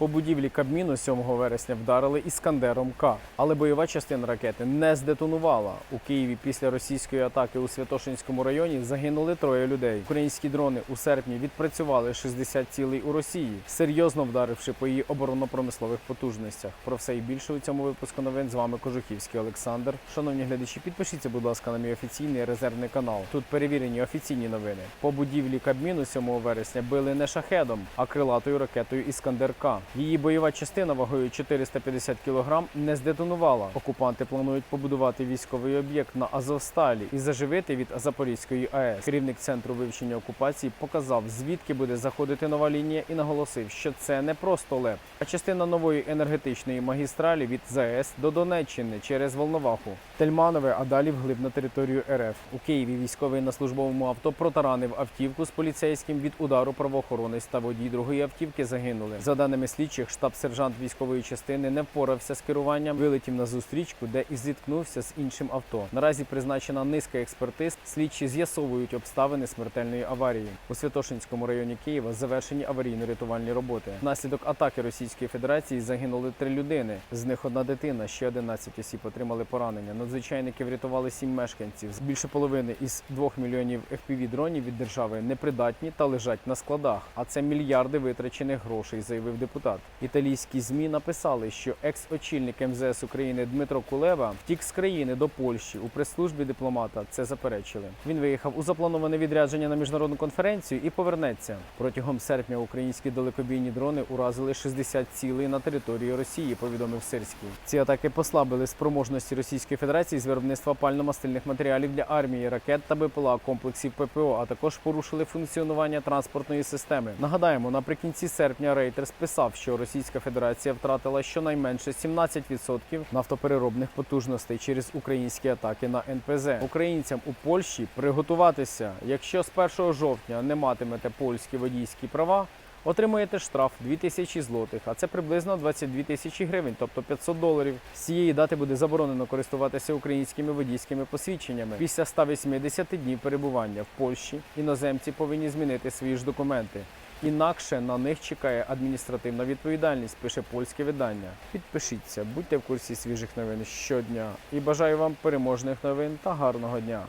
По будівлі Кабміну 7 вересня вдарили іскандером К, але бойова частина ракети не здетонувала. У Києві після російської атаки у Святошинському районі загинули троє людей. Українські дрони у серпні відпрацювали 60 цілей у Росії, серйозно вдаривши по її оборонно-промислових потужностях. Про все і більше у цьому випуску новин з вами Кожухівський Олександр. Шановні глядачі, підпишіться, будь ласка, на мій офіційний резервний канал. Тут перевірені офіційні новини. По будівлі Кабміну 7 вересня били не шахедом, а крилатою ракетою Іскандер К. Її бойова частина вагою 450 кг не здетонувала. Окупанти планують побудувати військовий об'єкт на Азовсталі і заживити від Запорізької АЕС. Керівник центру вивчення окупації показав, звідки буде заходити нова лінія, і наголосив, що це не просто леп, а частина нової енергетичної магістралі від ЗАЕС до Донеччини через Волноваху. Тельманове, а далі вглиб на територію РФ. У Києві військовий на службовому авто протаранив автівку з поліцейським від удару правоохоронець та водій другої автівки загинули. За даними слідчих, штаб-сержант військової частини не впорався з керуванням, вилетів на зустрічку, де і зіткнувся з іншим авто. Наразі призначена низка експертиз. Слідчі з'ясовують обставини смертельної аварії. У Святошинському районі Києва завершені аварійно-рятувальні роботи. Внаслідок атаки Російської Федерації загинули три людини. З них одна дитина, ще 11 осіб отримали поранення. Надзвичайники врятували сім мешканців. Більше половини із 2 мільйонів fpv дронів від держави непридатні та лежать на складах. А це мільярди витрачених грошей, заявив депутат. Італійські змі написали, що екс-очільник МЗС України Дмитро Кулева втік з країни до Польщі. У прес-службі дипломата це заперечили. Він виїхав у заплановане відрядження на міжнародну конференцію і повернеться. Протягом серпня українські далекобійні дрони уразили 60 цілей на території Росії. Повідомив Сирський. Ці атаки послабили спроможності Російської Федерації з виробництва пально-мастильних матеріалів для армії, ракет та БПЛА комплексів ППО, а також порушили функціонування транспортної системи. Нагадаємо, наприкінці серпня Reuters писав, що Російська Федерація втратила щонайменше 17% нафтопереробних потужностей через українські атаки на НПЗ. Українцям у Польщі приготуватися, якщо з 1 жовтня не матимете польські водійські права. Отримуєте штраф 2000 злотих, а це приблизно 22 тисячі гривень, тобто 500 доларів. З цієї дати буде заборонено користуватися українськими водійськими посвідченнями. Після 180 днів перебування в Польщі іноземці повинні змінити свої ж документи. Інакше на них чекає адміністративна відповідальність, пише польське видання. Підпишіться, будьте в курсі свіжих новин щодня і бажаю вам переможних новин та гарного дня.